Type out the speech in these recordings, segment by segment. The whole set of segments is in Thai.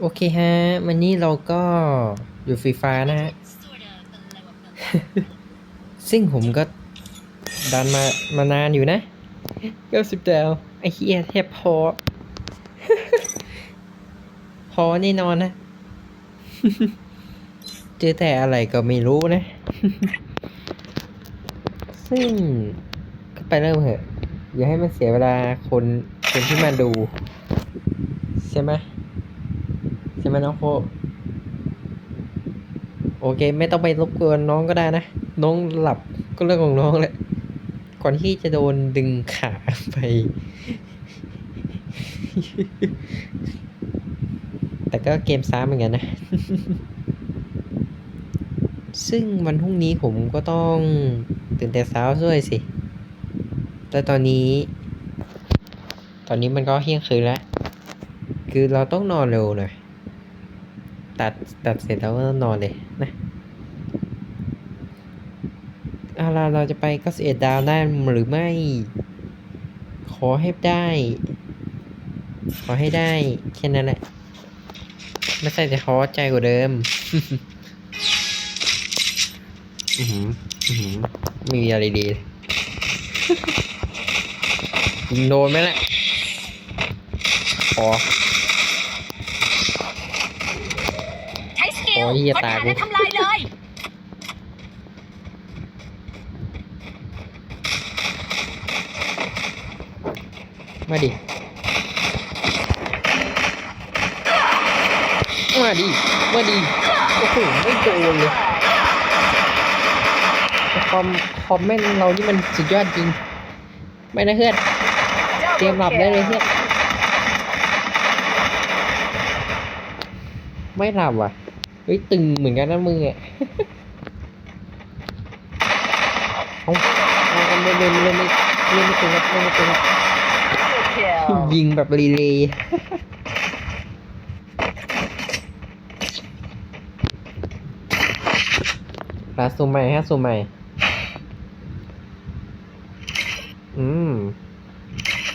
โอเคฮะ วันนี้เราก็อยู่ฟรีไฟานะฮะ ซึ่งผมก็ดันมามานานอยู่นะเก้าสิบดาวไอ้เฮียแทบพอ พอแน่นอนนะ เจอแต่อะไรก็ไม่รู้นะ ซึ่งก็ไปเริ่มเถอะ อย่าให้มันเสียเวลาคนคนที่มาดู ใช่ไหม ช่ไหมน้องโฟโอเค ไม่ต้องไปรบกวนน้องก็ได้นะ น้องหลับก็เรื่องของน้องแหละก่อนที่จะโดนดึงขาไป แต่ก็เกมซ้ำเหมือนกันนะ ซึ่งวันพรุ่งนี้ผมก็ต้องตื่นแต่เช้าด้วยสิ แต่ตอนนี้ ตอนนี้มันก็เที่ยงคืนแล้ว คือเราต้องนอนเร็วหน่อย ตัดตัดเสร็จแล้วก็นอนเลยนะเอาล่ะเราจะไปก็เสียดาวได้หรือไม่ ขอให้ได้ ขอให้ได้ แค่นั้นแหละ ไม่ใช่จะขอใจกว่าเดิม อือหืออือหือไม่มีอะไรดีโดนไหมล่ะ ขอ ใช้สกิลโอ้ยเหี้ยค้นตายหากู และทำลายเลย มาดิ มาดิ มาดิ โอ้โห ไม่โดนเลย คอม คอมแม่งเรานี่มันสุดยอดจริง ไม่นะเพื่อน เตรียมหลับได้เลยเพื่อน ไม่หลับว่ะ เฮ้ยตึงเหมือนกันนะมืออะเอาเอาเล่นเล่นเล่นไม่เล่นไม่ตึงครับเล่นไม่ตึงครับยิงแบบรีเลย์ลาซูมใหม่ฮะซูมใหม่ อืม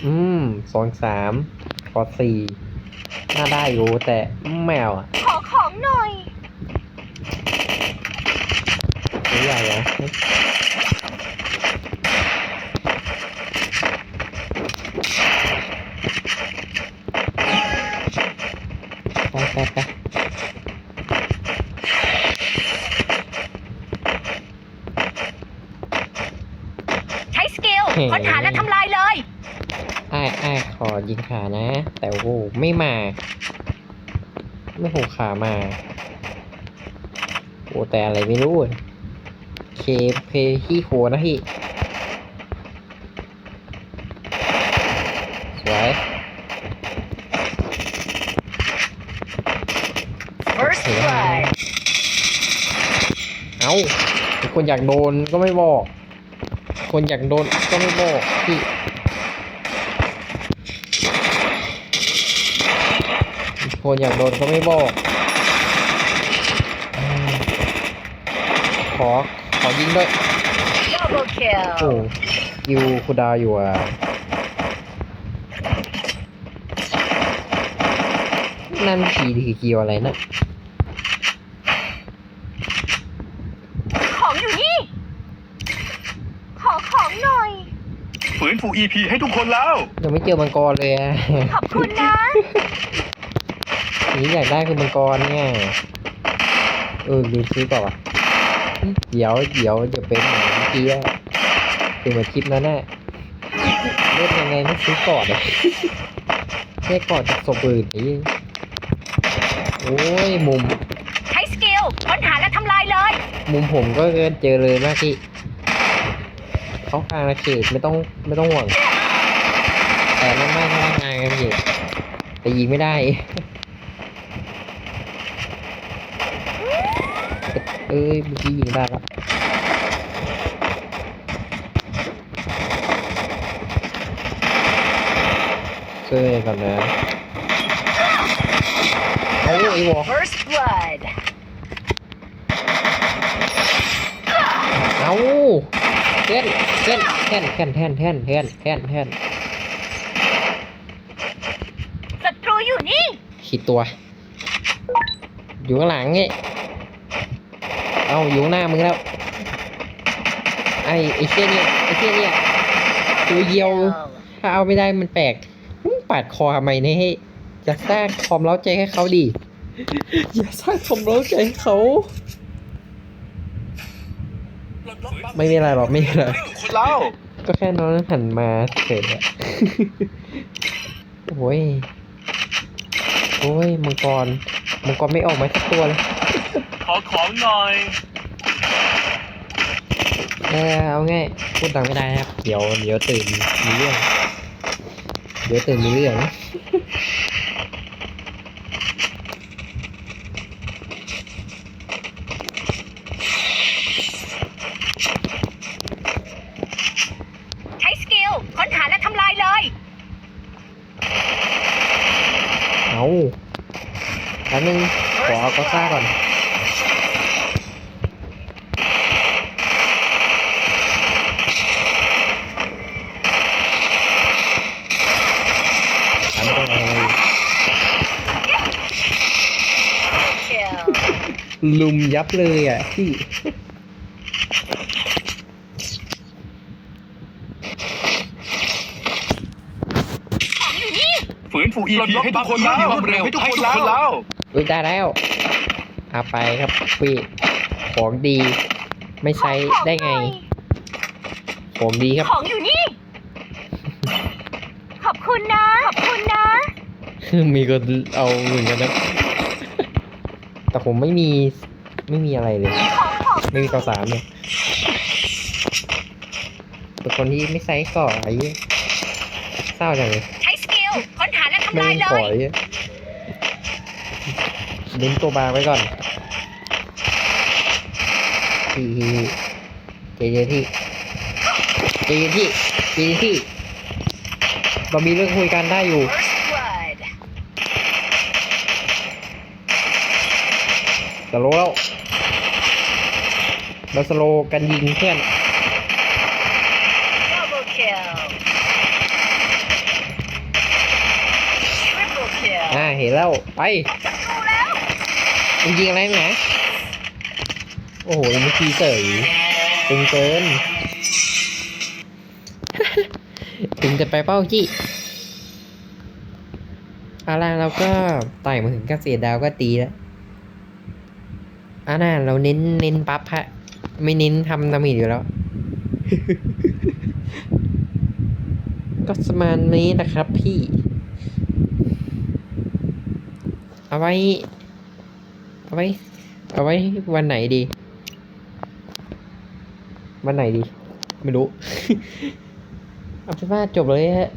อืม สองสามพอสี่ น่าได้อยู่แต่แมวอะ ขอของหน่อย ไม่ใหญ่เหรอไปไปไปใช้สกิลค้นหาและทำลายเลยอ้ายอ้ายขอยิงขานะ แต่โอ้โหไม่มา ไม่หูขามาโอ้แต่อะไรไม่รู้อะ เคเพขี้โคนะพี่ สวย First blood เอ้า คนอยากโดนก็ไม่บอก คนอยากโดนก็ไม่บอกพี่ คนอยากโดนก็ไม่บอกอืมขอ ขอยิงด้วย double โอ้ kill คิวคูดาวอยู่อะ นั่นผีถือคิวอะไรนะของอยู่นี่ ขอของหน่อยฟื้นฟู EP ให้ทุกคนแล้ว ยังไม่เจอมังกรเลยอะ ขอบคุณนะ สิ่งที่อยากได้คือมังกรเนี่ย เออลืมซื้อเปล่าวะ เดี๋ยวเดี๋ยวเดี๋ยวเป็นเหมือนเมื่อกี้อะเป็นเหมือนคลิปนั้นน่ะเล่นยังไงไม่ซื้อก่อนเลยแค่ก่อนจากศพอื่นไอ้ยี่โอ้ยมุม ใช้สกิลค้นหาและทำลายเลย มุมผมก็เจอเลยมากที่เขากลางระเขตไม่ต้องไม่ต้องห่วง แต่ไม่ไม่ไม่ไม่งานกันอยู่แต่ยิงไม่ได้ เอ้ยเมื่อกี้ยิงได้ละช่วยก่อนนะโอ้ยไอ้วอ First blood เอาเท่นเท่นแท่นแท่นแท่นแท่นแท่นแท่นแท่นศัตรูอยู่นี่ขีดตัว อยู่ข้างหลังไง เอาอยู่ข้างหน้ามึงแล้ว ไอ้ไอ้เชี่ยเนี่ยไอ้เชี่ยเนี่ยตัวเยียว ถ้าเอาไม่ได้มันแปลกมึงปาดคอทำไมเนี่ยให้อย่าสร้างความเล้าใจให้เขาดิอย่าสร้างความเล้าใจให้เขาไม่มีอะไรหรอกไม่มีอะไรคนแล้วก็แค่น้องหันมาเฉยอะโอ้ยโอ้ยมังกรมังกรไม่ออกมาสักตัวเลยข อของหน่อย เออเอาง่ายพูดดังไม่ได้นะครับ เดี๋ยวเดี๋ยวตื่นมีเรื่อง เดี๋ยวตื่นมีเรื่องใช้สกิลค้นหาและทำลายเลย เอาแป๊บนึงขอเอาก็ซ่าก่อน ทำไป ลุมยับเลยอะพี่ฝืนฟู EP ให้ทุกคนแล้วเร็วให้ทุกคนแล้วอุ้ยได้แล้วเอาไปครับพี่ของดี ไม่ใช้ได้ไง ของดีครับ ของอยู่นี่ ขอบคุณนะ ขอบคุณนะ มีคนเอาเหมือนกันนะ แต่ผมไม่มีไม่มีอะไรเลยของของไม่มีข้าวสารเนี่ยเป็นคนที่ไม่ใช้ก่อไอ้เหี้ยเศร้าจังเลยใช้สกิลค้นหาและทำไม่ลายมีเลขอยยเน้นตัวบางไว้ก่อนที่เจเจที่เจเจที่เจเจที่เรามีเรื่องคุยกันได้อยู่ สโลว์แล้วเราสโลว์กันยิงเพื่อน Double kill Triple kill อ่าเห็นแล้วไปดูแล้วมึงยิงอะไรนะโอ้โหยังไม่ทีเสยตึงเกินถึงจะไปเป้าจี้เอาล่ะเราก็ไต่มาถึงเกษตรดาวก็ตีแล้ว อ่าน่ะเราเน้นเน้นปั๊บฮะ ไม่เน้นทำดาเมจอยู่แล้ว ก็ประมาณนี้นะครับพี่ เอาไว้ เอาไว้ เอาไว้วันไหนดี วันไหนดี ไม่รู้ เอาเป็นว่าจบเลยฮะ